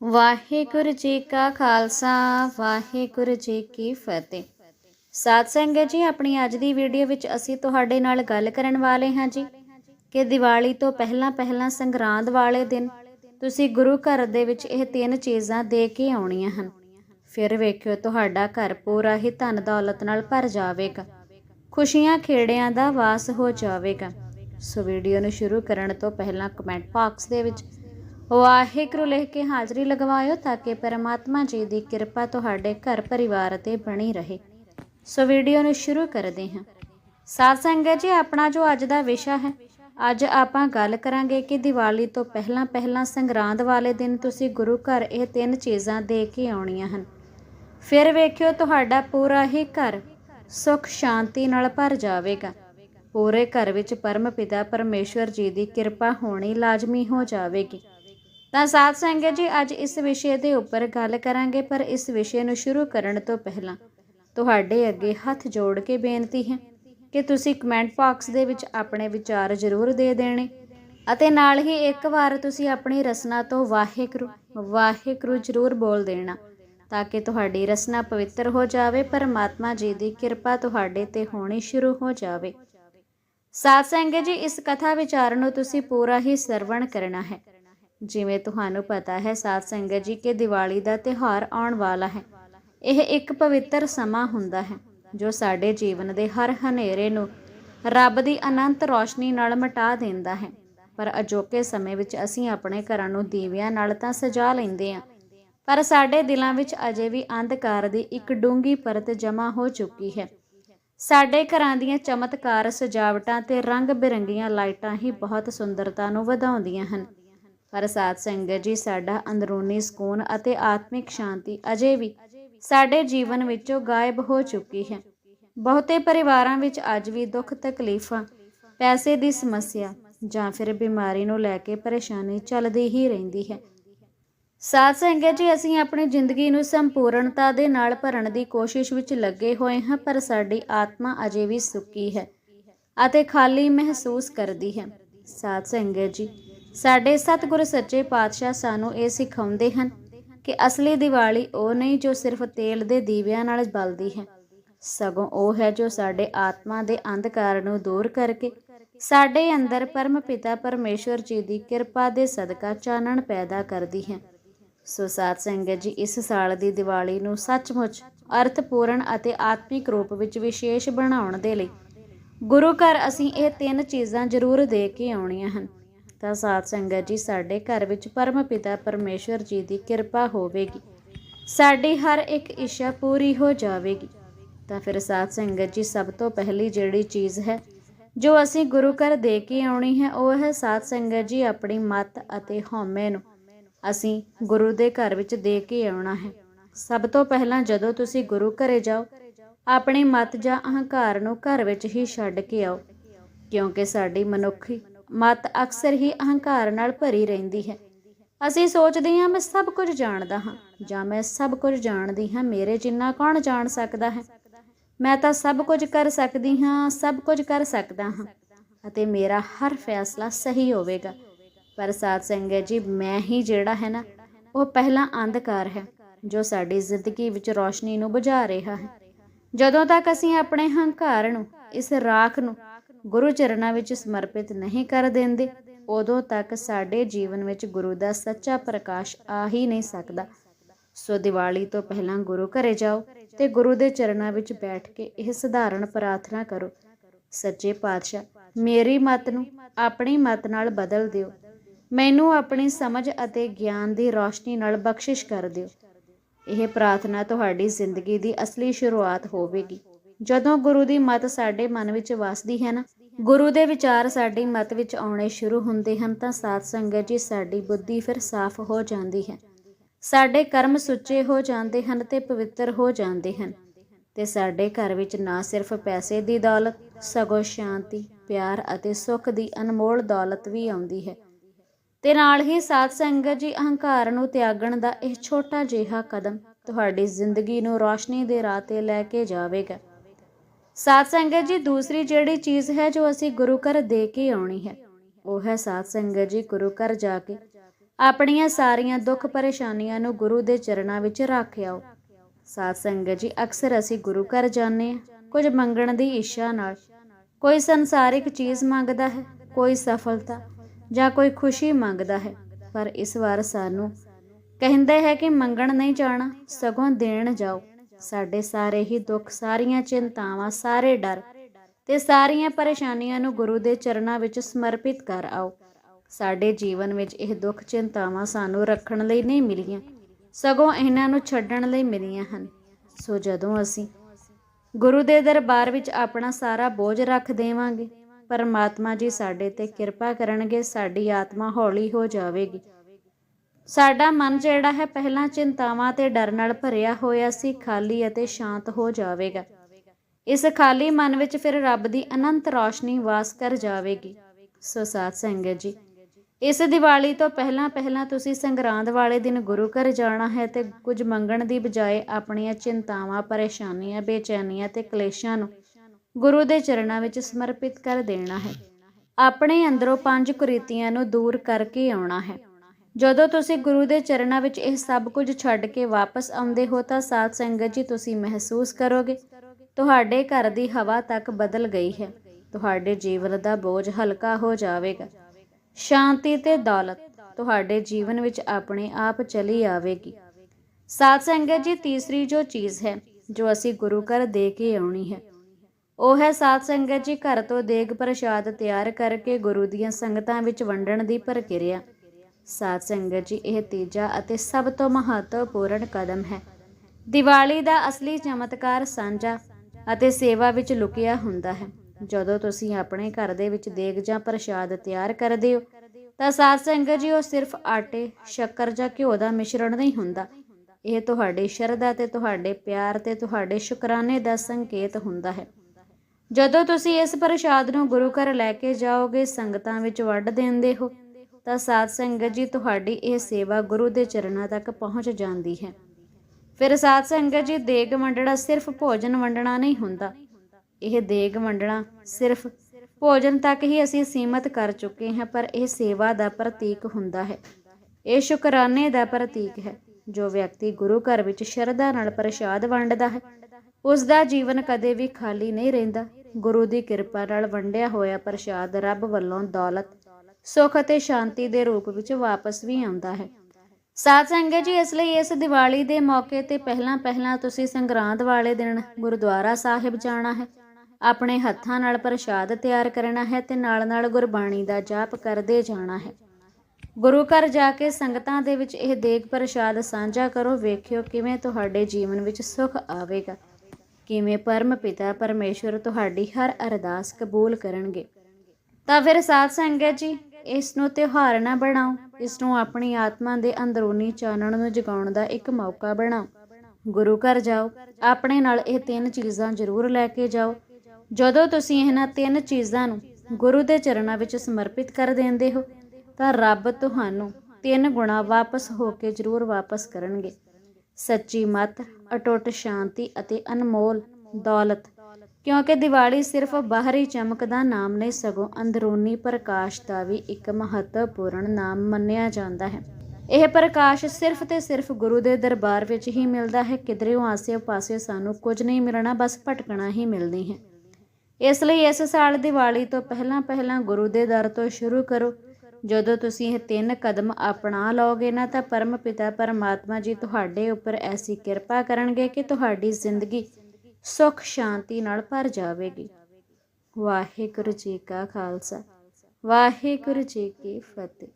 ਵਾਹਿਗੁਰੂ ਜੀ ਕਾ ਖਾਲਸਾ, ਵਾਹਿਗੁਰੂ ਜੀ ਕੀ ਫਤਿਹ। ਸਾਧ ਸੰਗਤ ਜੀ, ਆਪਣੀ ਅੱਜ ਦੀ ਵੀਡੀਓ ਵਿੱਚ ਅਸੀਂ ਤੁਹਾਡੇ ਨਾਲ ਗੱਲ ਕਰਨ ਵਾਲੇ ਹਾਂ ਜੀ ਕਿ ਦੀਵਾਲੀ ਤੋਂ ਪਹਿਲਾਂ ਪਹਿਲਾਂ ਸੰਗਰਾਂਦ ਵਾਲੇ ਦਿਨ ਤੁਸੀਂ ਗੁਰੂ ਘਰ ਦੇ ਵਿੱਚ ਇਹ ਤਿੰਨ ਚੀਜ਼ਾਂ ਦੇ ਕੇ ਆਉਣੀਆਂ ਹਨ। ਫਿਰ ਵੇਖਿਓ ਤੁਹਾਡਾ ਘਰ ਪੂਰਾ ਹੀ ਧਨ ਦੌਲਤ ਨਾਲ ਭਰ ਜਾਵੇਗਾ। ਖੁਸ਼ੀਆਂ ਖੇੜਿਆਂ ਦਾ ਵਾਸ ਹੋ ਜਾਵੇਗਾ। ਸੋ ਵੀਡੀਓ ਨੂੰ ਸ਼ੁਰੂ ਕਰਨ ਤੋਂ ਪਹਿਲਾਂ ਕਮੈਂਟ ਬਾਕਸ ਦੇ ਵਿੱਚ ਵਾਹਿਗੁਰੂ ਲਿਖ ਕੇ ਹਾਜ਼ਰੀ ਲਗਵਾਇਓ ਤਾਂ ਕਿ ਪਰਮਾਤਮਾ ਜੀ ਦੀ ਕਿਰਪਾ ਤੁਹਾਡੇ ਘਰ ਪਰਿਵਾਰ ਤੇ ਬਣੀ ਰਹੇ। ਸੋ ਵੀਡੀਓ ਨੂੰ ਸ਼ੁਰੂ ਕਰਦੇ ਹਾਂ। ਸਾਧ ਸੰਗਤ ਜੀ, ਆਪਣਾ ਜੋ ਅੱਜ ਦਾ ਵਿਸ਼ਾ ਹੈ, ਅੱਜ ਆਪਾਂ ਗੱਲ ਕਰਾਂਗੇ ਕਿ ਦੀਵਾਲੀ ਤੋਂ ਪਹਿਲਾਂ ਪਹਿਲਾਂ ਸੰਗਰਾਂਦ ਵਾਲੇ ਦਿਨ ਤੁਸੀਂ ਗੁਰੂ ਘਰ ਇਹ ਤਿੰਨ ਚੀਜ਼ਾਂ ਦੇ ਕੇ ਆਉਣੀਆਂ ਹਨ। ਫਿਰ ਵੇਖਿਓ ਤੁਹਾਡਾ ਪੂਰਾ ਹੀ ਘਰ ਸੁਖ ਸ਼ਾਂਤੀ ਨਾਲ ਭਰ ਜਾਵੇਗਾ। ਪੂਰੇ ਘਰ ਵਿੱਚ ਪਰਮ ਪਿਤਾ ਪਰਮੇਸ਼ਵਰ ਜੀ ਦੀ ਕਿਰਪਾ ਹੋਣੀ ਲਾਜ਼ਮੀ ਹੋ ਜਾਵੇਗੀ। ਤਾਂ ਸਾਧ ਸੰਗਤ ਜੀ, ਅੱਜ ਇਸ ਵਿਸ਼ੇ ਦੇ ਉੱਪਰ ਗੱਲ ਕਰਾਂਗੇ, ਪਰ ਇਸ ਵਿਸ਼ੇ ਨੂੰ ਸ਼ੁਰੂ ਕਰਨ ਤੋਂ ਪਹਿਲਾਂ ਤੁਹਾਡੇ ਅੱਗੇ ਹੱਥ ਜੋੜ ਕੇ ਬੇਨਤੀ ਹੈ ਕਿ ਤੁਸੀਂ ਕਮੈਂਟ ਬਾਕਸ ਦੇ ਵਿੱਚ ਆਪਣੇ ਵਿਚਾਰ ਜ਼ਰੂਰ ਦੇ ਦੇਣੇ ਅਤੇ ਨਾਲ ਹੀ ਇੱਕ ਵਾਰ ਤੁਸੀਂ ਆਪਣੀ ਰਸਨਾ ਤੋਂ ਵਾਹਿਗੁਰੂ ਵਾਹਿਗੁਰੂ ਜ਼ਰੂਰ ਬੋਲ ਦੇਣਾ ਤਾਂ ਕਿ ਤੁਹਾਡੀ ਰਸਨਾ ਪਵਿੱਤਰ ਹੋ ਜਾਵੇ, ਪਰਮਾਤਮਾ ਜੀ ਦੀ ਕਿਰਪਾ ਤੁਹਾਡੇ ਤੇ ਹੋਣੀ ਸ਼ੁਰੂ ਹੋ ਜਾਵੇ। ਸਾਧ ਸੰਗਤ ਜੀ, ਇਸ ਕਥਾ ਵਿਚਾਰ ਨੂੰ ਤੁਸੀਂ ਪੂਰਾ ਹੀ ਸਰਵਣ ਕਰਨਾ ਹੈ। ਜਿਵੇਂ ਤੁਹਾਨੂੰ ਪਤਾ ਹੈ, ਸਾਧ ਸੰਗਤ ਜੀ, ਕਿ ਦੀਵਾਲੀ ਦਾ ਤਿਉਹਾਰ ਆਉਣ ਵਾਲਾ ਹੈ। ਇਹ ਇੱਕ ਪਵਿੱਤਰ ਸਮਾਂ ਹੁੰਦਾ ਹੈ, ਜੋ ਸਾਡੇ ਜੀਵਨ ਦੇ ਹਰ ਹਨੇਰੇ ਨੂੰ ਰੱਬ ਦੀ ਅਨੰਤ ਰੋਸ਼ਨੀ ਨਾਲ ਮਿਟਾ ਦਿੰਦਾ ਹੈ। ਪਰ ਅਜੋਕੇ ਸਮੇਂ ਵਿੱਚ ਅਸੀਂ ਆਪਣੇ ਘਰਾਂ ਨੂੰ ਦੀਵਿਆਂ ਨਾਲ ਤਾਂ ਸਜਾ ਲੈਂਦੇ ਹਾਂ, ਪਰ ਸਾਡੇ ਦਿਲਾਂ ਵਿੱਚ ਅਜੇ ਵੀ ਅੰਧਕਾਰ ਦੀ ਇੱਕ ਡੂੰਗੀ ਪਰਤ ਜਮ੍ਹਾਂ ਹੋ ਚੁੱਕੀ ਹੈ। ਸਾਡੇ ਘਰਾਂ ਦੀਆਂ ਚਮਤਕਾਰ ਸਜਾਵਟਾਂ ਤੇ ਰੰਗ ਬਿਰੰਗੀਆਂ ਲਾਈਟਾਂ ਹੀ ਬਹੁਤ ਸੁੰਦਰਤਾ ਨੂੰ ਵਧਾਉਂਦੀਆਂ ਹਨ। ਪਰ ਸਾਧ ਸੰਗਤ ਜੀ, ਸਾਡਾ ਅੰਦਰੂਨੀ ਸਕੂਨ ਅਤੇ ਆਤਮਿਕ ਸ਼ਾਂਤੀ ਅਜੇ ਵੀ ਸਾਡੇ ਜੀਵਨ ਵਿੱਚੋਂ ਗਾਇਬ ਹੋ ਚੁੱਕੀ ਹੈ। ਬਹੁਤੇ ਪਰਿਵਾਰਾਂ ਵਿੱਚ ਅੱਜ ਵੀ ਦੁੱਖ, ਤਕਲੀਫਾਂ, ਪੈਸੇ ਦੀ ਸਮੱਸਿਆ ਜਾਂ ਫਿਰ ਬਿਮਾਰੀ ਨੂੰ ਲੈ ਕੇ ਪਰੇਸ਼ਾਨੀ ਚੱਲਦੀ ਹੀ ਰਹਿੰਦੀ ਹੈ। ਸਾਧ ਸੰਗਤ ਜੀ, ਅਸੀਂ ਆਪਣੀ ਜ਼ਿੰਦਗੀ ਨੂੰ ਸੰਪੂਰਨਤਾ ਦੇ ਨਾਲ ਭਰਨ ਦੀ ਕੋਸ਼ਿਸ਼ ਵਿੱਚ ਲੱਗੇ ਹੋਏ ਹਾਂ, ਪਰ ਸਾਡੀ ਆਤਮਾ ਅਜੇ ਵੀ ਸੁੱਕੀ ਹੈ ਅਤੇ ਖਾਲੀ ਮਹਿਸੂਸ ਕਰਦੀ ਹੈ। ਸਾਧ ਸੰਗਤ ਜੀ ਸਾਡੇ ਸਤਿਗੁਰ ਸੱਚੇ ਪਾਤਸ਼ਾਹ ਸਾਨੂੰ ਇਹ ਸਿਖਾਉਂਦੇ ਹਨ ਕਿ ਅਸਲੀ ਦੀਵਾਲੀ ਉਹ ਨਹੀਂ ਜੋ ਸਿਰਫ ਤੇਲ ਦੇ ਦੀਵਿਆਂ ਨਾਲ ਬਲਦੀ ਹੈ। ਸਗੋਂ ਉਹ ਹੈ ਜੋ ਸਾਡੇ ਆਤਮਾ ਦੇ ਅੰਧਕਾਰ ਨੂੰ ਦੂਰ ਕਰਕੇ ਸਾਡੇ ਅੰਦਰ ਪਰਮ ਪਿਤਾ ਪਰਮੇਸ਼ਵਰ ਜੀ ਦੀ ਕਿਰਪਾ ਦੇ ਸਦਕਾ ਚਾਨਣ ਪੈਦਾ ਕਰਦੀ ਹੈ। ਸੋ ਸਾਧ ਸੰਗਤ ਜੀ, ਇਸ ਸਾਲ ਦੀ ਦੀਵਾਲੀ ਨੂੰ ਸੱਚਮੁੱਚ ਅਰਥਪੂਰਨ ਅਤੇ ਆਤਮਿਕ ਰੂਪ ਵਿੱਚ ਵਿਸ਼ੇਸ਼ ਬਣਾਉਣ ਦੇ ਲਈ ਗੁਰੂ ਘਰ ਅਸੀਂ ਇਹ ਤਿੰਨ ਚੀਜ਼ਾਂ ਜ਼ਰੂਰ ਦੇ ਕੇ ਆਉਣੀਆਂ ਹਨ। ਤਾਂ ਸਾਧ ਸੰਗਤ ਜੀ, ਸਾਡੇ ਘਰ ਵਿੱਚ ਪਰਮ ਪਿਤਾ ਪਰਮੇਸ਼ਵਰ ਜੀ ਦੀ ਕਿਰਪਾ ਹੋਵੇਗੀ। ਸਾਡੀ ਹਰ ਇੱਕ ਇੱਛਾ ਪੂਰੀ ਹੋ ਜਾਵੇਗੀ। ਤਾਂ ਫਿਰ ਸਾਧ ਸੰਗਤ ਜੀ, ਸਭ ਤੋਂ ਪਹਿਲੀ ਜਿਹੜੀ ਚੀਜ਼ ਹੈ, ਜੋ ਅਸੀਂ ਗੁਰੂ ਘਰ ਦੇ ਕੇ ਆਉਣੀ ਹੈ, ਉਹ ਹੈ ਸਾਧ ਸੰਗਤ ਜੀ ਆਪਣੀ ਮਤ ਅਤੇ ਹਉਮੈ ਨੂੰ ਅਸੀਂ ਗੁਰੂ ਦੇ ਘਰ ਵਿੱਚ ਦੇ ਕੇ ਆਉਣਾ ਹੈ। ਸਭ ਤੋਂ ਪਹਿਲਾਂ ਜਦੋਂ ਤੁਸੀਂ ਗੁਰੂ ਘਰੇ ਜਾਓ, ਆਪਣੀ ਮਤ ਜਾਂ ਅਹੰਕਾਰ ਨੂੰ ਘਰ ਵਿੱਚ ਹੀ ਛੱਡ ਕੇ ਆਓ, ਕਿਉਂਕਿ ਸਾਡੀ ਮਨੁੱਖੀ ਮਤ ਅਕਸਰ ਹੀ ਅਹੰਕਾਰ ਨਾਲ ਭਰੀ ਰਹਿੰਦੀ ਹੈ। ਅਸੀਂ ਸੋਚਦੇ ਹਾਂ, ਮੈਂ ਸਭ ਕੁਝ ਜਾਣਦਾ ਹਾਂ। ਜਾਂ, ਮੈਂ ਸਭ ਕੁਝ ਜਾਣਦੀ ਹਾਂ, ਮੇਰੇ ਜਿੰਨਾ ਕੌਣ ਜਾਣ ਸਕਦਾ ਹੈ? ਮੈਂ ਤਾਂ ਸਭ ਕੁਝ ਕਰ ਸਕਦੀ ਹਾਂ, ਸਭ ਕੁਝ ਕਰ ਸਕਦਾ ਹਾਂ, ਅਤੇ ਮੇਰਾ ਹਰ ਫੈਸਲਾ ਸਹੀ ਹੋਵੇਗਾ। ਪਰ ਸਾਧ ਸੰਗਤ ਜੀ, ਮੈਂ ਹੀ ਜਿਹੜਾ ਹੈ ਨਾ, ਉਹ ਪਹਿਲਾ ਅੰਧਕਾਰ ਹੈ, ਜੋ ਸਾਡੀ ਜ਼ਿੰਦਗੀ ਵਿੱਚ ਰੋਸ਼ਨੀ ਨੂੰ ਬੁਝਾ ਰਿਹਾ ਹੈ। ਜਦੋਂ ਤੱਕ ਅਸੀਂ ਆਪਣੇ ਹੰਕਾਰ ਨੂੰ, ਇਸ ਰਾਖ ਨੂੰ ਗੁਰੂ ਚਰਨਾਂ ਵਿੱਚ ਸਮਰਪਿਤ ਨਹੀਂ ਕਰ ਦਿੰਦੇ, ਉਦੋਂ ਤੱਕ ਸਾਡੇ ਜੀਵਨ ਵਿੱਚ ਗੁਰੂ ਦਾ ਸੱਚਾ ਪ੍ਰਕਾਸ਼ ਆ ਹੀ ਨਹੀਂ ਸਕਦਾ। ਸੋ ਦੀਵਾਲੀ ਤੋਂ ਪਹਿਲਾਂ ਗੁਰੂ ਘਰੇ ਜਾਓ ਤੇ ਗੁਰੂ ਦੇ ਚਰਨਾਂ ਵਿੱਚ ਬੈਠ ਕੇ ਇਹ ਸਧਾਰਨ ਪ੍ਰਾਰਥਨਾ ਕਰੋ। ਸੱਚੇ ਪਾਤਸ਼ਾਹ, ਮੇਰੀ ਮਤ ਨੂੰ ਆਪਣੀ ਮਤ ਨਾਲ ਬਦਲ ਦਿਓ। ਮੈਨੂੰ ਆਪਣੀ ਸਮਝ ਅਤੇ ਗਿਆਨ ਦੀ ਰੋਸ਼ਨੀ ਨਾਲ ਬਖਸ਼ਿਸ਼ ਕਰ ਦਿਓ। ਇਹ ਪ੍ਰਾਰਥਨਾ ਤੁਹਾਡੀ ਜ਼ਿੰਦਗੀ ਦੀ ਅਸਲੀ ਸ਼ੁਰੂਆਤ ਹੋਵੇਗੀ। ਜਦੋਂ ਗੁਰੂ ਦੀ ਮਤ ਸਾਡੇ ਮਨ ਵਿੱਚ ਵਸਦੀ ਹੈ ਨਾ ਗੁਰੂ ਦੇ ਵਿਚਾਰ ਸਾਡੀ ਮਤ ਵਿੱਚ ਆਉਣੇ ਸ਼ੁਰੂ ਹੁੰਦੇ ਹਨ ਤਾਂ ਸਾਧ ਸੰਗਤ ਜੀ, ਸਾਡੀ ਬੁੱਧੀ ਫਿਰ ਸਾਫ਼ ਹੋ ਜਾਂਦੀ ਹੈ। ਸਾਡੇ ਕਰਮ ਸੁੱਚੇ ਹੋ ਜਾਂਦੇ ਹਨ ਤੇ ਪਵਿੱਤਰ ਹੋ ਜਾਂਦੇ ਹਨ ਤੇ ਸਾਡੇ ਘਰ ਵਿੱਚ ਨਾ ਸਿਰਫ ਪੈਸੇ ਦੀ ਦੌਲਤ, ਸਗੋਂ ਸ਼ਾਂਤੀ, ਪਿਆਰ ਅਤੇ ਸੁੱਖ ਦੀ ਅਨਮੋਲ ਦੌਲਤ ਵੀ ਆਉਂਦੀ ਹੈ। ਤੇ ਨਾਲ ਹੀ ਸਾਧ ਸੰਗਤ ਜੀ, ਅਹੰਕਾਰ ਨੂੰ ਤਿਆਗਣ ਦਾ ਇਹ ਛੋਟਾ ਜਿਹਾ ਕਦਮ ਤੁਹਾਡੀ ਜ਼ਿੰਦਗੀ ਨੂੰ ਰੋਸ਼ਨੀ ਦੇ ਰਾਹ ਤੇ ਲੈ ਕੇ ਜਾਵੇਗਾ। ਸਾਧ ਸੰਗਤ ਜੀ, ਦੂਸਰੀ ਜਿਹੜੀ ਚੀਜ਼ ਹੈ ਜੋ ਅਸੀਂ ਗੁਰੂ ਘਰ ਦੇ ਕੇ ਆਉਣੀ ਹੈ, ਉਹ ਹੈ ਸਾਧ ਸੰਗਤ ਜੀ, ਗੁਰੂ ਘਰ ਜਾ ਕੇ ਆਪਣੀਆਂ ਸਾਰੀਆਂ ਦੁੱਖ ਪਰੇਸ਼ਾਨੀਆਂ ਨੂੰ ਗੁਰੂ ਦੇ ਚਰਨਾਂ ਵਿੱਚ ਰੱਖ ਆਓ। ਸਾਧ ਸੰਗਤ ਜੀ, ਅਕਸਰ ਅਸੀਂ ਗੁਰੂ ਘਰ ਜਾਂਦੇ ਹਾਂ, ਕੁਝ ਮੰਗਣ ਦੀ ਇੱਛਾ ਨਾਲ। ਕੋਈ ਸੰਸਾਰਿਕ ਚੀਜ਼ ਮੰਗਦਾ ਹੈ, ਕੋਈ ਸਫਲਤਾ ਜਾਂ ਕੋਈ ਖੁਸ਼ੀ ਮੰਗਦਾ ਹੈ, ਪਰ ਇਸ ਵਾਰ ਸਾਨੂੰ ਕਹਿੰਦੇ ਹੈ ਕਿ ਮੰਗਣ ਨਹੀਂ ਜਾਣਾ, ਸਗੋਂ ਦੇਣ ਜਾਓ। ਸਾਡੇ ਸਾਰੇ ਹੀ ਦੁੱਖ, ਸਾਰੀਆਂ ਚਿੰਤਾਵਾਂ, ਸਾਰੇ ਡਰ ਤੇ ਸਾਰੀਆਂ ਪਰੇਸ਼ਾਨੀਆਂ ਨੂੰ ਗੁਰੂ ਦੇ ਚਰਨਾਂ ਵਿੱਚ ਸਮਰਪਿਤ ਕਰ ਆਓ। ਸਾਡੇ ਜੀਵਨ ਵਿੱਚ ਇਹ ਦੁੱਖ ਚਿੰਤਾਵਾਂ ਸਾਨੂੰ ਰੱਖਣ ਲਈ ਨਹੀਂ ਮਿਲੀਆਂ, ਸਗੋਂ ਇਹਨਾਂ ਨੂੰ ਛੱਡਣ ਲਈ ਮਿਲੀਆਂ ਹਨ। ਸੋ ਜਦੋਂ ਅਸੀਂ ਗੁਰੂ ਦੇ ਦਰਬਾਰ ਵਿੱਚ ਆਪਣਾ ਸਾਰਾ ਬੋਝ ਰੱਖ ਦੇਵਾਂਗੇ, ਪਰਮਾਤਮਾ ਜੀ ਸਾਡੇ ਤੇ ਕਿਰਪਾ ਕਰਨਗੇ, ਸਾਡੀ ਆਤਮਾ ਹੌਲੀ ਹੋ ਜਾਵੇਗੀ। ਸਾਡਾ ਮਨ ਜਿਹੜਾ ਹੈ ਪਹਿਲਾਂ ਚਿੰਤਾਵਾਂ ਤੇ ਡਰ ਨਾਲ ਭਰਿਆ ਹੋਇਆ ਸੀ, ਖਾਲੀ ਅਤੇ ਸ਼ਾਂਤ ਹੋ ਜਾਵੇਗਾ। ਇਸ ਖਾਲੀ ਮਨ ਵਿੱਚ ਫਿਰ ਰੱਬ ਦੀ ਅਨੰਤ ਰੌਸ਼ਨੀ ਵਾਸ ਕਰ ਜਾਵੇਗੀ। ਸੋ ਸਾਧ ਸੰਗਤ ਜੀ, ਇਸ ਦੀਵਾਲੀ ਤੋਂ ਪਹਿਲਾਂ ਪਹਿਲਾਂ ਤੁਸੀਂ ਸੰਗਰਾਂਦ ਵਾਲੇ ਦਿਨ ਗੁਰੂ ਘਰ ਜਾਣਾ ਹੈ ਤੇ ਕੁਝ ਮੰਗਣ ਦੀ ਬਜਾਏ ਆਪਣੀਆਂ ਚਿੰਤਾਵਾਂ, ਪਰੇਸ਼ਾਨੀਆਂ, ਬੇਚੈਨੀਆਂ ਤੇ ਕਲੇਸ਼ਾਂ ਨੂੰ ਗੁਰੂ ਦੇ ਚਰਨਾਂ ਵਿੱਚ ਸਮਰਪਿਤ ਕਰ ਦੇਣਾ ਹੈ। ਆਪਣੇ ਅੰਦਰੋਂ ਪੰਜ ਕੁਰੀਤੀਆਂ ਨੂੰ ਦੂਰ ਕਰਕੇ ਆਉਣਾ ਹੈ। ਜਦੋਂ ਤੁਸੀਂ ਗੁਰੂ ਦੇ ਚਰਨਾਂ ਵਿੱਚ ਇਹ ਸਭ ਕੁਝ ਛੱਡ ਕੇ ਵਾਪਸ ਆਉਂਦੇ ਹੋ ਤਾਂ ਸਾਧ ਸੰਗਤ ਜੀ ਤੁਸੀਂ ਮਹਿਸੂਸ ਕਰੋਗੇ, ਤੁਹਾਡੇ ਘਰ ਦੀ ਹਵਾ ਤੱਕ ਬਦਲ ਗਈ ਹੈ, ਤੁਹਾਡੇ ਜੀਵਨ ਦਾ ਬੋਝ ਹਲਕਾ ਹੋ ਜਾਵੇਗਾ। ਸ਼ਾਂਤੀ ਤੇ ਦੌਲਤ ਤੁਹਾਡੇ ਜੀਵਨ ਵਿੱਚ ਆਪਣੇ ਆਪ ਚਲੀ ਆਵੇਗੀ। ਸਾਧ ਸੰਗਤ ਜੀ ਤੀਸਰੀ ਜੋ ਚੀਜ਼ ਹੈ, ਜੋ ਅਸੀਂ ਗੁਰੂ ਘਰ ਦੇ ਕੇ ਆਉਣੀ ਹੈ, ਉਹ ਹੈ ਸਾਧ ਸੰਗਤ ਜੀ ਘਰ ਤੋਂ ਦੇਗ ਪ੍ਰਸ਼ਾਦ ਤਿਆਰ ਕਰਕੇ ਗੁਰੂ ਦੀਆਂ ਸੰਗਤਾਂ ਵਿੱਚ ਵੰਡਣ ਦੀ ਪ੍ਰਕਿਰਿਆ। ਸਾਧ ਸੰਗਤ ਜੀ, ਇਹ ਤੀਜਾ ਅਤੇ ਸਭ ਤੋਂ ਮਹੱਤਵਪੂਰਨ ਕਦਮ ਹੈ। ਦੀਵਾਲੀ ਦਾ ਅਸਲੀ ਚਮਤਕਾਰ ਸਾਂਝਾ ਅਤੇ ਸੇਵਾ ਵਿੱਚ ਲੁਕਿਆ ਹੁੰਦਾ ਹੈ। ਜਦੋਂ ਤੁਸੀਂ ਆਪਣੇ ਘਰ ਦੇ ਵਿੱਚ ਦੇਗ ਜਾਂ ਪ੍ਰਸ਼ਾਦ ਤਿਆਰ ਕਰਦੇ ਹੋ, ਤਾਂ ਸਾਧ ਸੰਗਤ ਜੀ, ਉਹ ਸਿਰਫ ਆਟੇ, ਸ਼ੱਕਰ ਜਾਂ ਘਿਓ ਦਾ ਮਿਸ਼ਰਣ ਨਹੀਂ ਹੁੰਦਾ। ਇਹ ਤੁਹਾਡੀ ਸ਼ਰਧਾ ਤੇ ਤੁਹਾਡੇ ਪਿਆਰ ਤੇ ਤੁਹਾਡੇ ਸ਼ੁਕਰਾਨੇ ਦਾ ਸੰਕੇਤ ਹੁੰਦਾ ਹੈ। ਜਦੋਂ ਤੁਸੀਂ ਇਸ ਪ੍ਰਸ਼ਾਦ ਨੂੰ ਗੁਰੂ ਘਰ ਲੈ ਕੇ ਜਾਓਗੇ, ਸੰਗਤਾਂ ਵਿੱਚ ਵੰਡ ਦਿੰਦੇ ਹੋ। ਤਾਂ ਸਾਧ ਸੰਗਤ ਜੀ ਤੁਹਾਡੀ ਇਹ ਸੇਵਾ ਗੁਰੂ ਦੇ ਚਰਨਾਂ ਤੱਕ ਪਹੁੰਚ ਜਾਂਦੀ ਹੈ। ਫਿਰ ਸਾਧ ਸੰਗਤ ਜੀ ਦੇਗ ਵੰਡਣਾ ਸਿਰਫ ਭੋਜਨ ਵੰਡਣਾ ਨਹੀਂ ਹੁੰਦਾ। ਇਹ ਦੇਗ ਵੰਡਣਾ ਸਿਰਫ ਭੋਜਨ ਤੱਕ ਹੀ ਅਸੀਂ ਸੀਮਤ ਕਰ ਚੁੱਕੇ ਹਾਂ, ਪਰ ਇਹ ਸੇਵਾ ਦਾ ਪ੍ਰਤੀਕ ਹੁੰਦਾ ਹੈ। ਇਹ ਸ਼ੁਕਰਾਨੇ ਦਾ ਪ੍ਰਤੀਕ ਹੈ, ਜੋ ਵਿਅਕਤੀ ਗੁਰੂ ਘਰ ਵਿੱਚ ਸ਼ਰਧਾ ਨਾਲ ਪ੍ਰਸ਼ਾਦ ਵੰਡਦਾ ਹੈ। ਉਸ ਦਾ ਜੀਵਨ ਕਦੇ ਵੀ ਖਾਲੀ ਨਹੀਂ ਰਹਿੰਦਾ। ਗੁਰੂ ਦੀ ਕਿਰਪਾ ਨਾਲ ਵੰਡਿਆ ਹੋਇਆ ਪ੍ਰਸ਼ਾਦ ਰੱਬ ਵੱਲੋਂ ਦੌਲਤ ਸੁੱਖ ਅਤੇ ਸ਼ਾਂਤੀ ਦੇ ਰੂਪ ਵਿੱਚ ਵਾਪਸ ਵੀ ਆਉਂਦਾ ਹੈ। ਸਾਧ ਸੰਗਤ ਜੀ, ਇਸ ਲਈ ਇਸ ਦੀਵਾਲੀ ਦੇ ਮੌਕੇ ਤੇ ਪਹਿਲਾਂ ਪਹਿਲਾਂ ਤੁਸੀਂ ਸੰਗਰਾਂਦ ਵਾਲੇ ਦਿਨ ਗੁਰਦੁਆਰਾ ਸਾਹਿਬ ਜਾਣਾ ਹੈ। ਆਪਣੇ ਹੱਥਾਂ ਨਾਲ ਪ੍ਰਸ਼ਾਦ ਤਿਆਰ ਕਰਨਾ ਹੈ ਤੇ ਨਾਲ ਨਾਲ ਗੁਰਬਾਣੀ ਦਾ ਜਾਪ ਕਰਦੇ ਜਾਣਾ ਹੈ। ਗੁਰੂ ਘਰ ਜਾ ਕੇ ਸੰਗਤਾਂ ਦੇ ਵਿੱਚ ਇਹ ਦੇਗ ਪ੍ਰਸ਼ਾਦ ਸਾਂਝਾ ਕਰੋ, ਵੇਖਿਓ ਕਿਵੇਂ ਤੁਹਾਡੇ ਜੀਵਨ ਵਿੱਚ ਸੁੱਖ ਆਵੇਗਾ। ਕਿਵੇਂ ਪਰਮ ਪਿਤਾ ਪਰਮੇਸ਼ਵਰ ਤੁਹਾਡੀ ਹਰ ਅਰਦਾਸ ਕਬੂਲ ਕਰਨਗੇ। ਤਾਂ ਫਿਰ ਸਾਧ ਸੰਗਤ ਜੀ ਇਸ ਨੂੰ ਤਿਉਹਾਰ ਨਾ ਬਣਾਓ। ਇਸ ਨੂੰ ਆਪਣੀ ਆਤਮਾ ਦੇ ਅੰਦਰੂਨੀ ਚਾਨਣ ਨੂੰ ਜਗਾਉਣ ਦਾ ਇੱਕ ਮੌਕਾ ਬਣਾਓ। ਗੁਰੂ ਘਰ ਜਾਓ। ਆਪਣੇ ਨਾਲ ਇਹ ਤਿੰਨ ਚੀਜ਼ਾਂ ਜ਼ਰੂਰ ਲੈ ਕੇ ਜਾਓ। ਜਦੋਂ ਤੁਸੀਂ ਇਹਨਾਂ ਤਿੰਨ ਚੀਜ਼ਾਂ ਨੂੰ ਗੁਰੂ ਦੇ ਚਰਨਾਂ ਵਿੱਚ ਸਮਰਪਿਤ ਕਰ ਦਿੰਦੇ ਹੋ, ਤਾਂ ਰੱਬ ਤੁਹਾਨੂੰ ਤਿੰਨ ਗੁਣਾ ਵਾਪਸ ਹੋ ਕੇ ਜ਼ਰੂਰ ਵਾਪਸ ਕਰਨਗੇ। ਸੱਚੀ ਮਤ, ਅਟੁੱਟ ਸ਼ਾਂਤੀ ਅਤੇ ਅਨਮੋਲ ਦੌਲਤ। ਕਿਉਂਕਿ ਦੀਵਾਲੀ ਸਿਰਫ ਬਾਹਰੀ ਚਮਕ ਦਾ ਨਾਮ ਨਹੀਂ, ਸਗੋਂ ਅੰਦਰੂਨੀ ਪ੍ਰਕਾਸ਼ ਦਾ ਵੀ ਇੱਕ ਮਹੱਤਵਪੂਰਨ ਨਾਮ ਮੰਨਿਆ ਜਾਂਦਾ ਹੈ। ਇਹ ਪ੍ਰਕਾਸ਼ ਸਿਰਫ ਤੇ ਸਿਰਫ ਗੁਰੂ ਦੇ ਦਰਬਾਰ ਵਿੱਚ ਹੀ ਮਿਲਦਾ ਹੈ। ਕਿਧਰੇ ਆਸੇ ਪਾਸੇ ਸਾਨੂੰ ਕੁਝ ਨਹੀਂ ਮਿਲਣਾ, ਬਸ ਭਟਕਣਾ ਹੀ ਮਿਲਣੀ ਹੈ। ਇਸ ਲਈ ਇਸ ਸਾਲ ਦੀਵਾਲੀ ਤੋਂ ਪਹਿਲਾਂ ਪਹਿਲਾਂ ਗੁਰੂ ਦੇ ਦਰ ਤੋਂ ਸ਼ੁਰੂ ਕਰੋ। ਜਦੋਂ ਤੁਸੀਂ ਇਹ ਤਿੰਨ ਕਦਮ ਅਪਣਾ ਲਓਗੇ ਨਾ, ਤਾਂ ਪਰਮ ਪਿਤਾ ਪਰਮਾਤਮਾ ਜੀ ਤੁਹਾਡੇ ਉੱਪਰ ਐਸੀ ਕਿਰਪਾ ਕਰਨਗੇ ਕਿ ਤੁਹਾਡੀ ਜ਼ਿੰਦਗੀ ਸੁੱਖ ਸ਼ਾਂਤੀ ਨਾਲ ਭਰ ਜਾਵੇਗੀ। ਵਾਹਿਗੁਰੂ ਜੀ ਕਾ ਖਾਲਸਾ। ਵਾਹਿਗੁਰੂ ਜੀ ਕੀ ਫਤਿਹ।